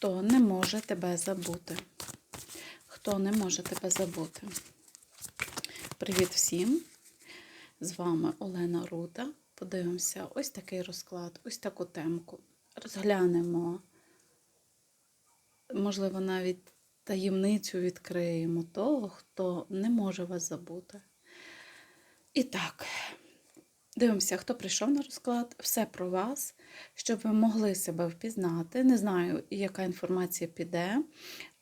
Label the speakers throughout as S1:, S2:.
S1: Хто не може тебе забути? Хто не може тебе забути? Привіт всім! З вами Олена Руда. Подивимося ось такий розклад, ось таку темку. Розглянемо, можливо, навіть таємницю відкриємо того, хто не може вас забути. І так, дивимося, хто прийшов на розклад, все про вас, щоб ви могли себе впізнати. Не знаю, яка інформація піде,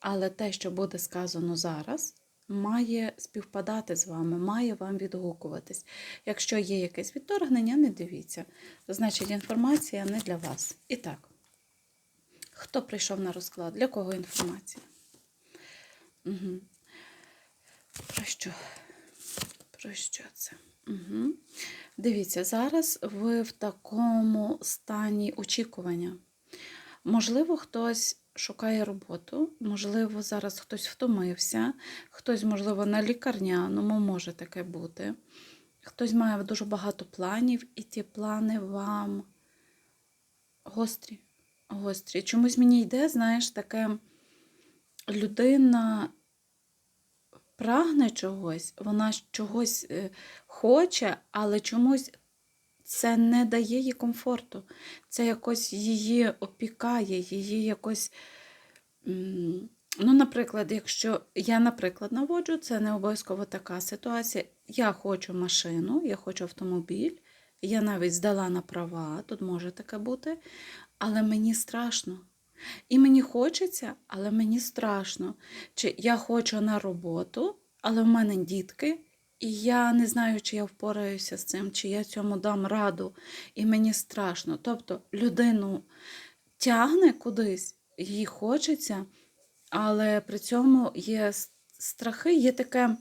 S1: але те, що буде сказано зараз, має співпадати з вами, має вам відгукуватись. Якщо є якесь відторгнення, не дивіться. Значить, інформація не для вас. І так, хто прийшов на розклад? Для кого інформація? Угу. Про що? Про що це? Угу. Дивіться, зараз ви в такому стані очікування. Можливо, хтось шукає роботу, можливо, зараз хтось втомився, хтось, можливо, на лікарняному може таке бути. Хтось має дуже багато планів, і ті плани вам гострі. гострі. Чомусь мені йде, знаєш, таке людина прагне чогось, вона чогось е, хоче, але чомусь це не дає їй комфорту. Це якось її опікає, її якось. Ну, наприклад, якщо я, наприклад, наводжу, це не обов'язково така ситуація. Я хочу машину, я хочу автомобіль, я навіть здала на права, тут може таке бути, але мені страшно. І мені хочеться, але мені страшно. Чи я хочу на роботу, але в мене дітки, і я не знаю, чи я впораюся з цим, чи я цьому дам раду, і мені страшно. Тобто людину тягне кудись, їй хочеться, але при цьому є страхи, є таке.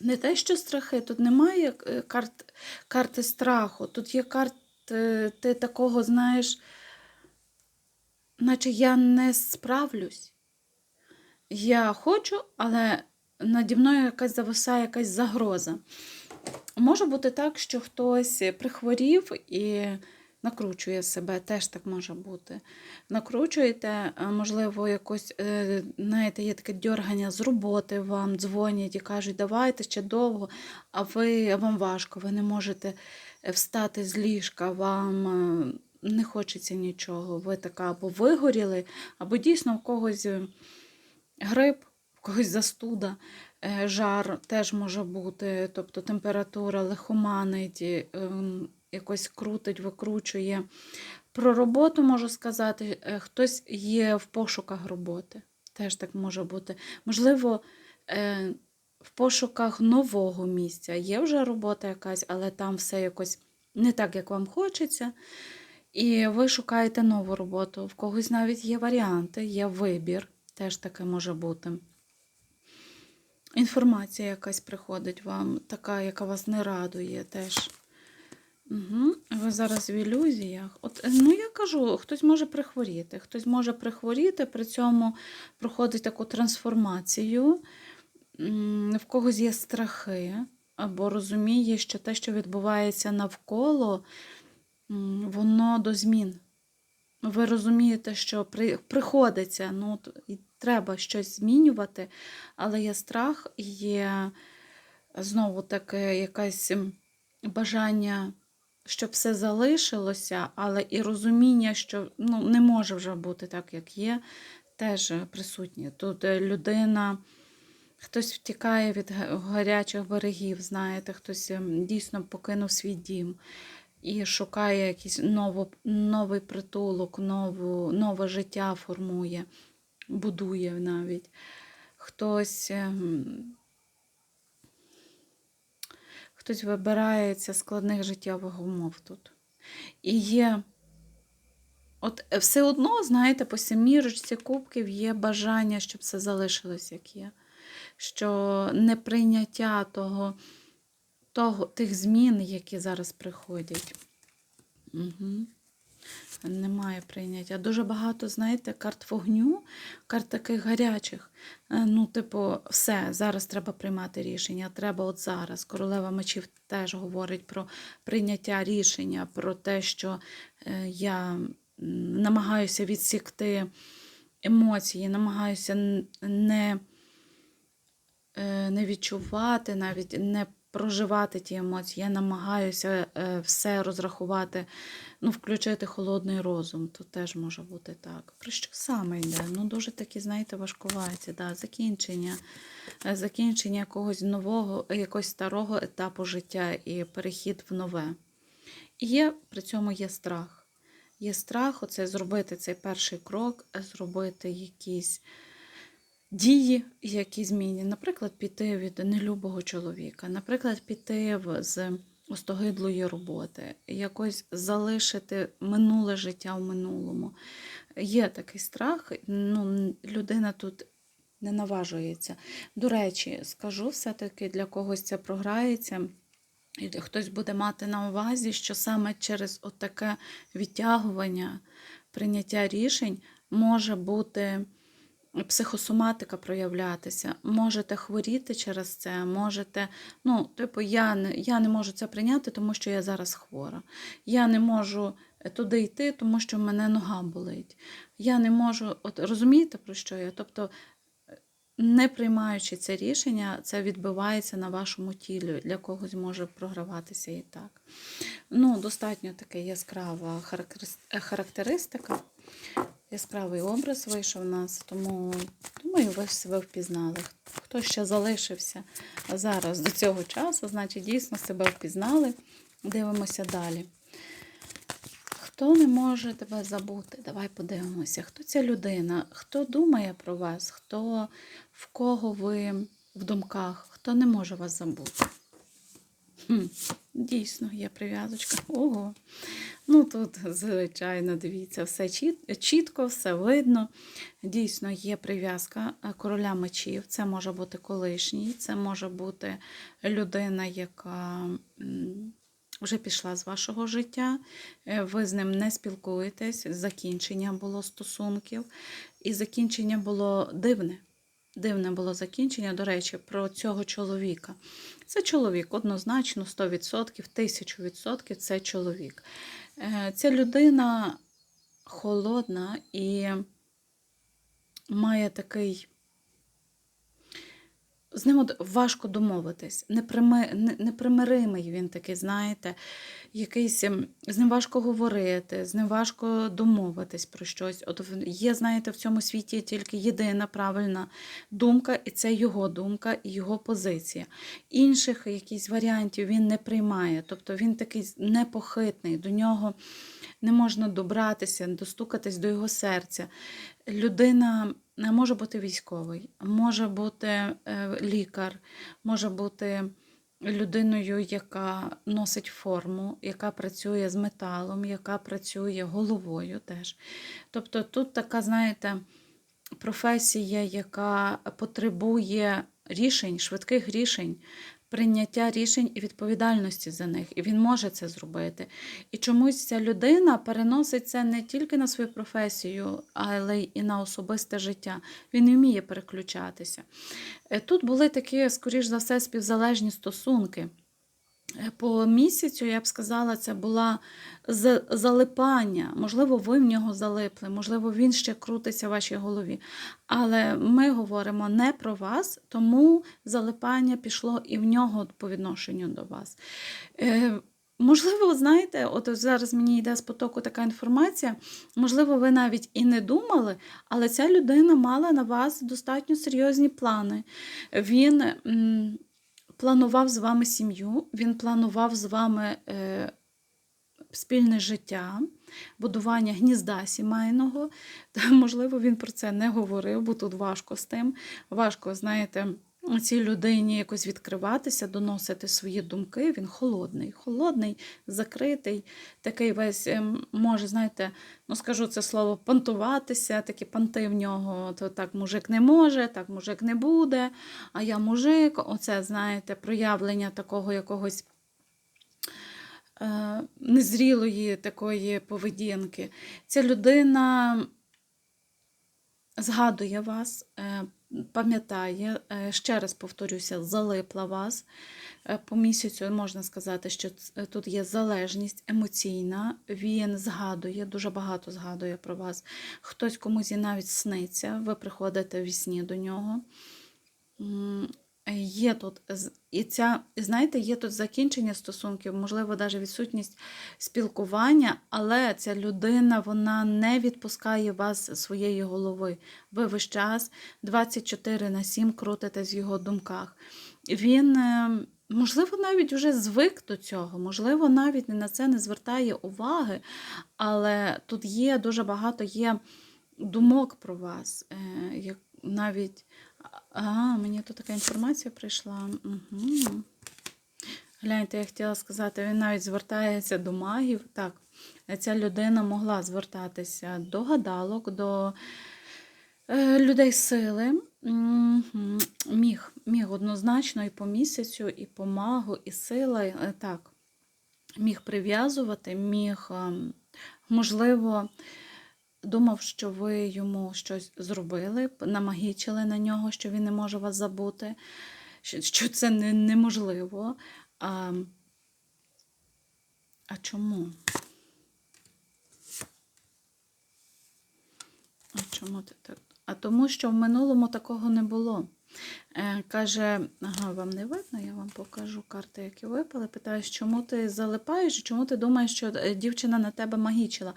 S1: Не те, що страхи, тут немає карт, карти страху, тут є карти ти такого, знаєш, наче я не справлюсь. Я хочу, але наді мною якась зависає якась загроза. Може бути так, що хтось прихворів і накручує себе, теж так може бути. Накручуєте, можливо, якось, е, знаєте, є таке дьоргання з роботи, вам дзвонять і кажуть, давайте ще довго, а ви вам важко, ви не можете встати з ліжка, вам е, не хочеться нічого. Ви така або вигоріли, або дійсно в когось грип когось застуда, е, жар теж може бути, тобто температура лихоманить, ем, якось крутить, викручує. Про роботу можу сказати, е, хтось є в пошуках роботи. Теж так може бути. Можливо, е, в пошуках нового місця. Є вже робота якась, але там все якось не так, як вам хочеться. І ви шукаєте нову роботу. В когось навіть є варіанти, є вибір, теж таке може бути. Інформація якась приходить вам, така, яка вас не радує теж. Угу. Ви зараз в ілюзіях. От, Ну, я кажу, хтось може прихворіти, хтось може прихворіти, при цьому проходить таку трансформацію, в когось є страхи, або розуміє, що те, що відбувається навколо, воно до змін. Ви розумієте, що приходиться, ну, треба щось змінювати, але є страх, є знову таке якесь бажання, щоб все залишилося, але і розуміння, що ну, не може вже бути так, як є, теж присутнє. Тут е, людина. Хтось втікає від гарячих берегів, знаєте, хтось ем, дійсно покинув свій дім і шукає якийсь ново, новий притулок, нову, нове життя формує будує навіть. Хтось ем, хтось вибирається складних життєвих умов тут. І є, от все одно, знаєте, по семірочці кубків є бажання, щоб все залишилось, як є. Що неприйняття того, того, тих змін, які зараз приходять. Угу немає прийняття. Дуже багато, знаєте, карт вогню, карт таких гарячих. Е, ну, типу, все, зараз треба приймати рішення. Треба от зараз. Королева мечів теж говорить про прийняття рішення, про те, що е, я намагаюся відсікти емоції, намагаюся не, е, не відчувати, навіть не проживати ті емоції. Я намагаюся е, все розрахувати, ну, включити холодний розум, то теж може бути так. Про що саме йде? Ну, дуже такі, знаєте, важкуваті, да, закінчення, е, закінчення якогось нового, якогось старого етапу життя і перехід в нове. І є, при цьому є страх. Є страх оце зробити цей перший крок, зробити якісь дії, які змінять. Наприклад, піти від нелюбого чоловіка, наприклад, піти з остогидлої роботи, якось залишити минуле життя в минулому. Є такий страх, ну, людина тут не наважується. До речі, скажу все-таки для когось це програється. І хтось буде мати на увазі, що саме через отаке відтягування, прийняття рішень може бути психосоматика проявлятися. Можете хворіти через це, можете, ну, типу, я не, я не можу це прийняти, тому що я зараз хвора. Я не можу туди йти, тому що в мене нога болить. Я не можу, от розумієте, про що я? Тобто, не приймаючи це рішення, це відбивається на вашому тілі. Для когось може програватися і так. Ну, достатньо така яскрава характеристика, яскравий образ вийшов у нас, тому думаю, ви себе впізнали. Хто ще залишився зараз до цього часу, значить дійсно себе впізнали. Дивимося далі. Хто не може тебе забути? Давай подивимося, хто ця людина, хто думає про вас, хто в кого ви в думках, хто не може вас забути. Хм, дійсно, є прив'язочка. Ого. Ну тут, звичайно, дивіться, все чіт- чітко, все видно. Дійсно, є прив'язка е, короля мечів. Це може бути колишній, це може бути людина, яка вже пішла з вашого життя. Е, Ви з ним не спілкуєтесь, закінчення було стосунків, і закінчення було дивне. Дивне було закінчення, до речі, про цього чоловіка. Це чоловік, однозначно, 100%, 1000% це чоловік. Е, Ця людина холодна і має такий. З ним от важко домовитись, неприми, непримиримий він такий, знаєте, якийсь ем, з ним важко говорити, з ним важко домовитись про щось. От є, знаєте, в цьому світі тільки єдина правильна думка, і це його думка і його позиція. Інших якісь варіантів він не приймає. Тобто він такий непохитний, до нього не можна добратися, достукатись до його серця. Людина може бути військовий, може бути е, лікар, може бути людиною, яка носить форму, яка працює з металом, яка працює головою теж. Тобто тут така, знаєте, професія, яка потребує рішень, швидких рішень, прийняття рішень і відповідальності за них. І він може це зробити. І чомусь ця людина переносить це не тільки на свою професію, але й на особисте життя. Він вміє переключатися. Е, Тут були такі, скоріш за все, співзалежні стосунки. По місяцю, я б сказала, це була залипання. Можливо, ви в нього залипли, можливо, він ще крутиться в вашій голові. Але ми говоримо не про вас, тому залипання пішло і в нього по відношенню до вас. Е, Можливо, знаєте, от зараз мені йде з потоку така інформація. Можливо, ви навіть і не думали, але ця людина мала на вас достатньо серйозні плани. Він планував з вами сім'ю, він планував з вами е, спільне життя, будування гнізда сімейного. Та, можливо, він про це не говорив, бо тут важко з тим. Важко, знаєте, цій людині якось відкриватися, доносити свої думки. Він холодний, холодний, закритий, такий весь ем, може, знаєте, ну скажу це слово, понтуватися, такі понти в нього, то так мужик не може, так мужик не буде, а я мужик. Оце, знаєте, проявлення такого якогось е, незрілої такої поведінки. Ця людина згадує вас, е, пам'ятає, е, ще раз повторюся, залипла вас. Е, По місяцю можна сказати, що ц- тут є залежність емоційна. Він згадує, дуже багато згадує про вас. Хтось комусь і навіть сниться, ви приходите в сні до нього. Є тут і ця, знаєте, є тут закінчення стосунків, можливо, навіть відсутність спілкування, але ця людина вона не відпускає вас з своєї голови. Ви весь час 24 на 7 крутитесь в його думках. Він, е, можливо, навіть вже звик до цього, можливо, навіть на це не звертає уваги, але тут є дуже багато є думок про вас. е, Як навіть а, мені тут така інформація прийшла. Угу. Гляньте, я хотіла сказати, він навіть звертається до магів. Так, ця людина могла звертатися до гадалок, до е, людей сили. Мгм. Міг, міг однозначно і по місяцю, і по магу, і сила. е, Так, міг прив'язувати, міг, ем, можливо, думав, що ви йому щось зробили, намагічили на нього, що він не може вас забути, що, це неможливо. А, а чому? А чому ти так? А тому, що в минулому такого не було. Е, каже, ага, вам не видно, я вам покажу карти, які випали. Питаєш, чому ти залипаєш, чому ти думаєш, що е, дівчина на тебе магічила?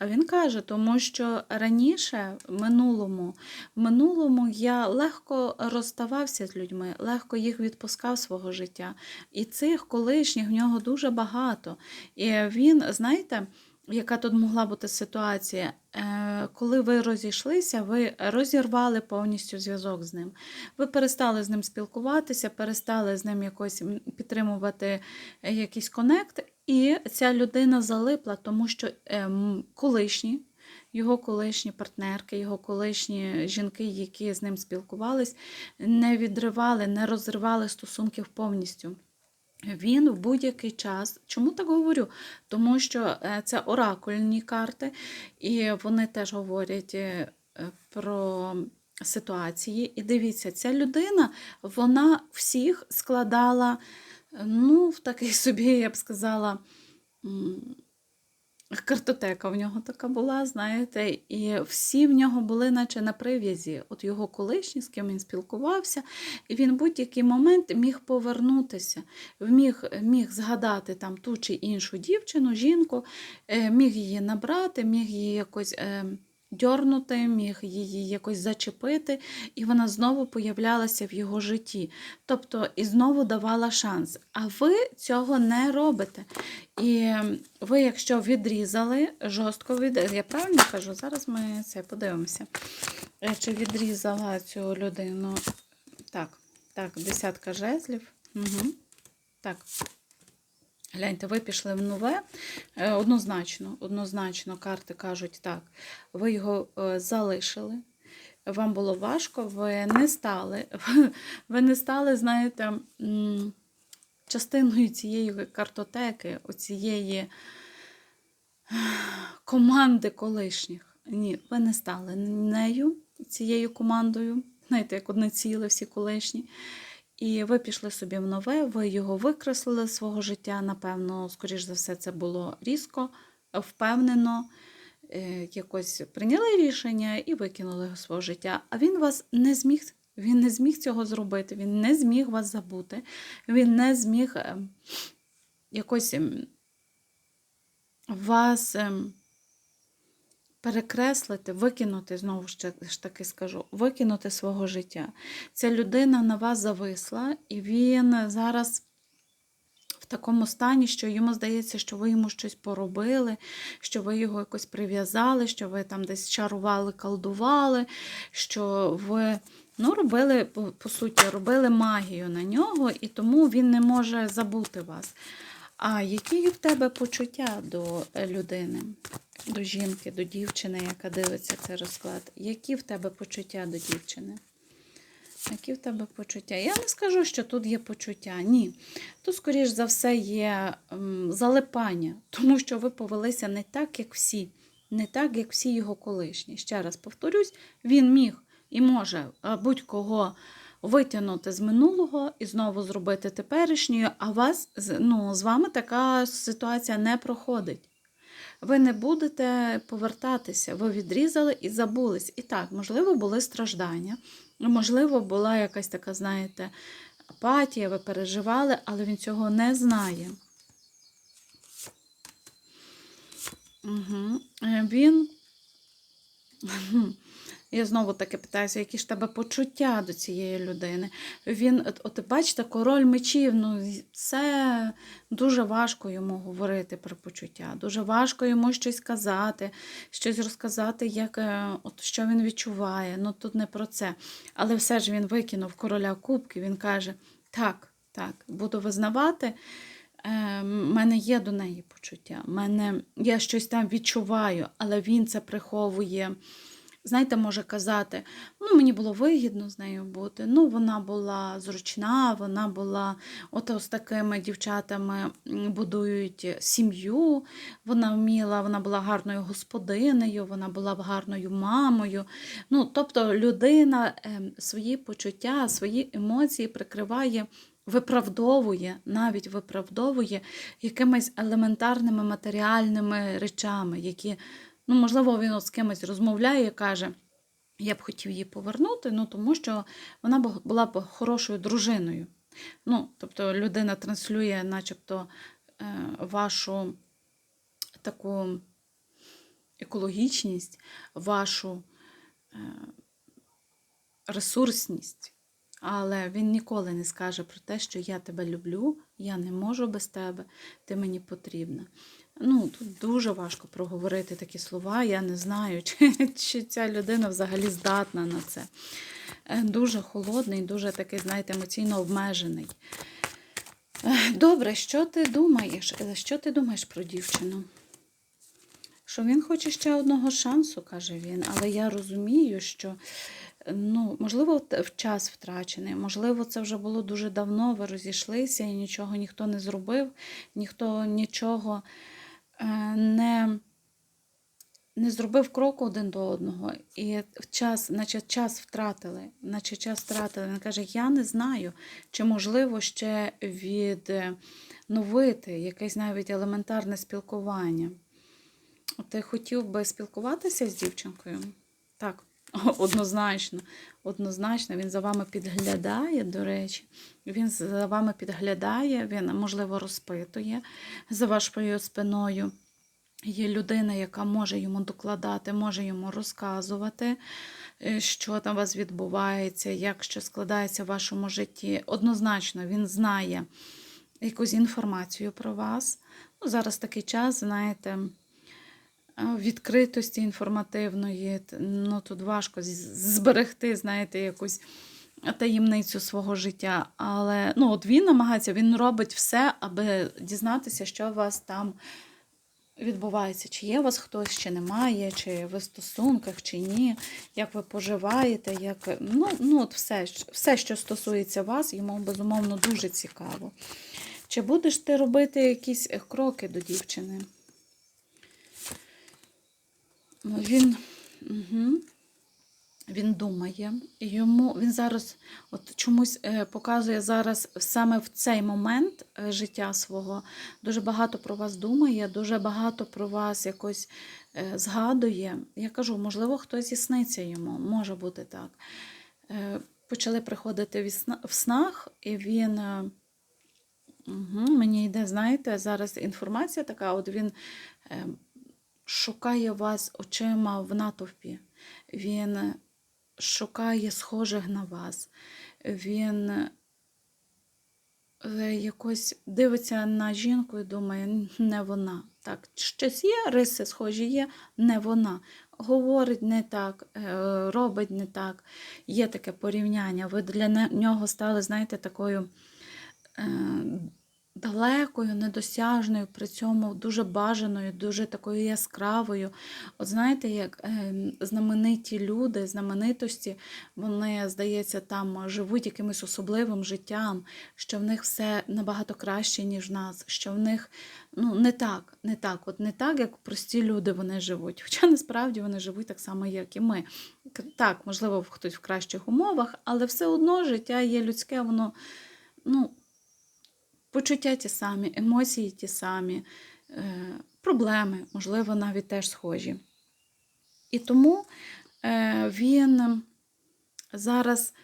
S1: А він каже, тому що раніше, в минулому, в минулому я легко розставався з людьми, легко їх відпускав свого життя. І цих колишніх в нього дуже багато. І він, знаєте, яка тут могла бути ситуація? Е, Коли ви розійшлися, ви розірвали повністю зв'язок з ним. Ви перестали з ним спілкуватися, перестали з ним якось підтримувати е, якийсь конект, і ця людина залипла, тому що ем, колишні, його колишні партнерки, його колишні жінки, які з ним спілкувались, не відривали, не розривали стосунків повністю. Він в будь-який час, чому так говорю? Тому що е, це оракульні карти, і вони теж говорять е, про ситуації. І дивіться, ця людина, вона всіх складала, ну, в такий собі, я б сказала, картотека в нього така була, знаєте, і всі в нього були, наче на прив'язі. От його колишні, з ким він спілкувався, і він в будь-який момент міг повернутися, міг, міг згадати там ту чи іншу дівчину, жінку, е, міг її набрати, міг її якось. Дьорнути, міг її якось зачепити, і вона знову появлялася в його житті. Тобто і знову давала шанс. А ви цього не робите. І ви, якщо відрізали, жорстко відрізали, я правильно кажу, зараз ми це подивимося. Е, Чи відрізала цю людину? Так, так, десятка жезлів. Угу. Так. Гляньте, ви пішли в нове. Е, Однозначно, однозначно, карти кажуть так. Ви його е, залишили. Вам було важко, ви не стали, ви не стали, знаєте, частиною цієї картотеки, оцієї команди колишніх. Ні, ви не стали нею, цією командою, знаєте, як одне ціле всі колишні. І ви пішли собі в нове, ви його викреслили з свого життя. Напевно, скоріш за все, це було різко, впевнено, е, якось прийняли рішення і викинули його з свого життя. А він вас не зміг. Він не зміг цього зробити, він не зміг вас забути, він не зміг ем, якось ем, вас ем, перекреслити, викинути, знову ж таки скажу, викинути свого життя. Ця людина на вас зависла, і він зараз в такому стані, що йому здається, що ви йому щось поробили, що ви його якось прив'язали, що ви там десь чарували, колдували, що ви. Ну, робили, по суті, робили магію на нього, і тому він не може забути вас. А які в тебе почуття до е, людини, до жінки, до дівчини, яка дивиться цей розклад? Які в тебе почуття до дівчини? Які в тебе почуття? Я не скажу, що тут є почуття. Ні. Тут, скоріш за все, є залипання, тому що ви повелися не так, як всі. не так, як всі його колишні. Ще раз повторюсь, він міг і може будь-кого витягнути з минулого і знову зробити теперішньою, а вас ну, з вами така ситуація не проходить. Ви не будете повертатися, ви відрізали і забулись. І так, можливо, були страждання, можливо, була якась така, знаєте, апатія, ви переживали, але він цього не знає. Угу. Він. Я знову таки питаюся, які ж тебе почуття до цієї людини. Він, от, от бачите, король мечів, ну це дуже важко йому говорити про почуття. Дуже важко йому щось сказати, щось розказати, як, е, от, що він відчуває. Ну тут не про це. Але все ж він викинув короля кубки, він каже: так, так, буду визнавати. В мене є до неї почуття, мене, я щось там відчуваю, але він це приховує. Знаєте, може казати, ну мені було вигідно з нею бути. Ну, вона була зручна, вона була от з такими дівчатами будують сім'ю. Вона вміла, вона була гарною господинею, вона була гарною мамою. Ну, тобто людина ем, свої почуття, свої емоції прикриває виправдовує, навіть виправдовує якимись елементарними матеріальними речами, які, ну, можливо, він от з кимось розмовляє і каже, я б хотів її повернути, ну, тому що вона була б хорошою дружиною. Ну, тобто людина транслює, начебто, е, вашу таку екологічність, вашу е, ресурсність. Але він ніколи не скаже про те, що я тебе люблю, я не можу без тебе, ти мені потрібна. Ну, тут дуже важко проговорити такі слова. Я не знаю, чи, чи ця людина взагалі здатна на це. Е, Дуже холодний, дуже такий, знаєте, емоційно обмежений. Е, Добре, що ти думаєш? Е, Що ти думаєш про дівчину? Що він хоче ще одного шансу, каже він, але я розумію, що ну, можливо, в час втрачений, можливо, це вже було дуже давно, ви розійшлися і нічого ніхто не зробив, ніхто нічого не, не зробив кроку один до одного. І час, наче час втратили, наче час втратили. Він каже, я не знаю, чи можливо ще відновити якесь навіть елементарне спілкування. Ти хотів би спілкуватися з дівчинкою? Так, однозначно. Однозначно, він за вами підглядає, до речі. Він за вами підглядає, він, можливо, розпитує за вашою спиною. Є людина, яка може йому докладати, може йому розказувати, е, що там у вас відбувається, як що складається в вашому житті. Однозначно, він знає якусь інформацію про вас. Ну, зараз такий час, знаєте, відкритості інформативної. Ну, тут важко зберегти, знаєте, якусь таємницю свого життя. Але ну, от він намагається, він робить все, аби дізнатися, що у вас там відбувається. Чи є у вас хтось, чи немає, чи ви в стосунках, чи ні, як ви поживаєте, як ну, ну от все, все, що стосується вас, йому безумовно дуже цікаво. Чи будеш ти робити якісь е, кроки до дівчини? Ну, Він, угу. він думає, і йому він зараз от чомусь е, показує зараз саме в цей момент е, життя свого. Дуже багато про вас думає, дуже багато про вас якось е, згадує. Я кажу, можливо, хтось зісниться йому, може бути так. Почали приходити в сна- в снах, і він. Угу, мені йде, знаєте, зараз інформація така, от він шукає вас очима в натовпі. Він шукає схожих на вас. Він е, якось дивиться на жінку і думає, не вона. Так, щось є, риси схожі є, не вона. Говорить не так, е, робить не так. Є таке порівняння. Ви для нього стали, знаєте, такою. Далекою, недосяжною, при цьому дуже бажаною, дуже такою яскравою. От знаєте, як е, знамениті люди, знаменитості, вони, здається, там живуть якимось особливим життям, що в них все набагато краще, ніж в нас, що в них ну, не так, не так, от не так, як прості люди вони живуть. Хоча насправді вони живуть так само, як і ми. Так, можливо, хтось в кращих умовах, але все одно життя є людське, воно ну, почуття ті самі, емоції ті самі, е, проблеми, можливо, навіть теж схожі. І тому е, він зараз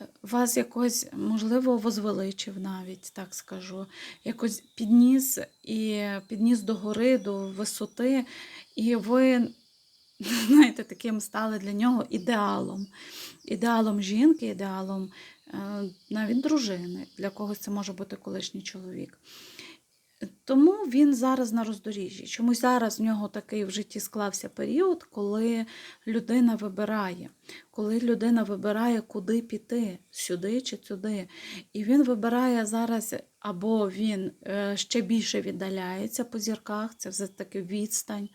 S1: е, вас якось, можливо, возвеличив навіть, так скажу, якось підніс і підніс до гори, до висоти, і ви, знаєте, таким стали для нього ідеалом. Ідеалом жінки, ідеалом навіть дружини. Для когось це може бути колишній чоловік. Тому він зараз на роздоріжжі. Чомусь зараз в нього такий в житті склався період, коли людина вибирає, коли людина вибирає, куди піти, сюди чи туди. І він вибирає зараз, або він е, ще більше віддаляється по зірках, це все таки відстань.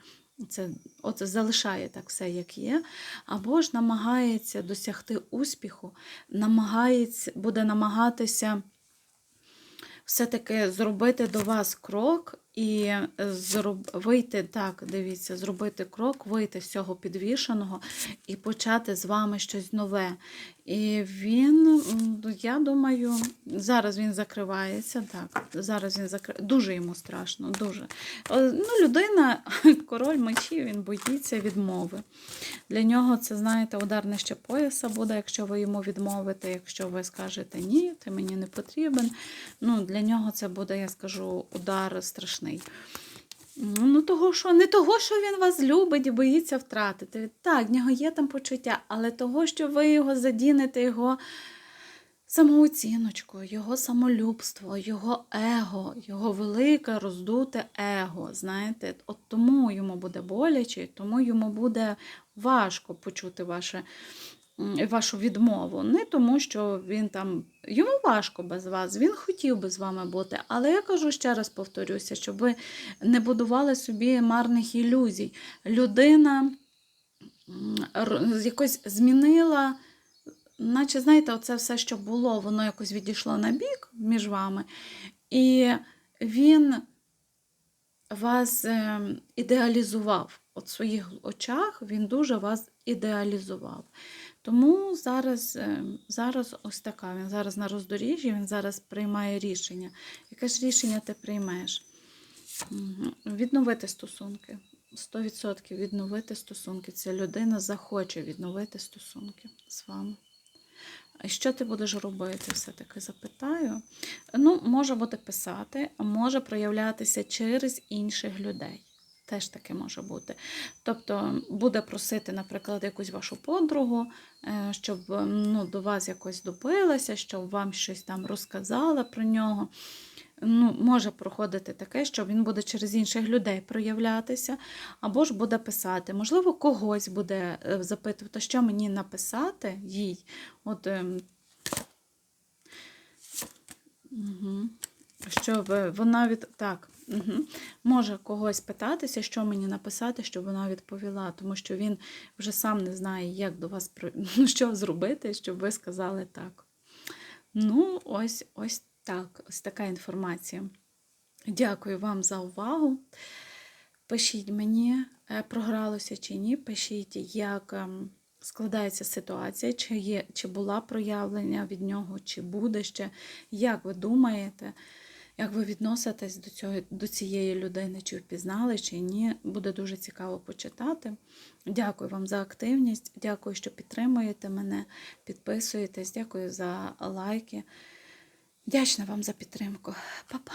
S1: Це оце залишає так все, як є, або ж намагається досягти успіху, намагається, буде намагатися все-таки зробити до вас крок і зроб... вийти, так, дивіться, зробити крок, вийти з цього підвішеного і почати з вами щось нове. І він, я думаю, зараз він закривається. Так, зараз він закри... Дуже йому страшно, дуже. Е, Ну, людина, король мечів, він боїться відмови. Для нього це, знаєте, удар нижче пояса буде, якщо ви йому відмовите, якщо ви скажете ні, ти мені не потрібен. Ну, Для нього це буде, я скажу, удар страшний. Ну, того, що, не того, що він вас любить і боїться втратити. Так, в нього є там почуття, але того, що ви його задінете, його самооціночку, його самолюбство, його его, його велике роздуте его. Знаєте, от тому йому буде боляче, тому йому буде важко почути ваше. Вашу відмову. Не тому, що він там йому важко без вас, він хотів би з вами бути. Але я кажу ще раз повторюся, щоб ви не будували собі марних ілюзій. Людина якось змінила, наче, знаєте, оце все, що було, воно якось відійшло на бік між вами. І він вас е, ідеалізував. От в своїх очах він дуже вас ідеалізував. Тому зараз, е, зараз ось така. Він зараз на роздоріжжі, він зараз приймає рішення. Яке ж рішення ти приймеш? Відновити стосунки. 100% відновити стосунки. Ця людина захоче відновити стосунки з вами. Що ти будеш робити? Все-таки запитаю. Ну, може бути писати, може проявлятися через інших людей. Теж таке може бути. Тобто буде просити, наприклад, якусь вашу подругу, е, щоб ну, до вас якось добилася, щоб вам щось там розказала про нього. Ну, може проходити таке, що він буде через інших людей проявлятися, або ж буде писати. Можливо, когось буде е, запитувати, що мені написати їй. От, Угу. Щоб вона від так, угу. може когось питатися, що мені написати, щоб вона відповіла, тому що він вже сам не знає, як до вас ну, що зробити, щоб ви сказали так. Ну, ось ось так, ось така інформація. Дякую вам за увагу. Пишіть мені, е, програлося чи ні. Пишіть, як ем, складається ситуація, чи, є, чи була проявлення від нього, чи буде ще. Як ви думаєте, як ви відноситесь до, цього, до цієї людини, чи впізнали, чи ні. Буде дуже цікаво почитати. Дякую вам за активність, дякую, що підтримуєте мене, підписуєтесь, дякую за лайки. Дячна вам за підтримку. Па-па!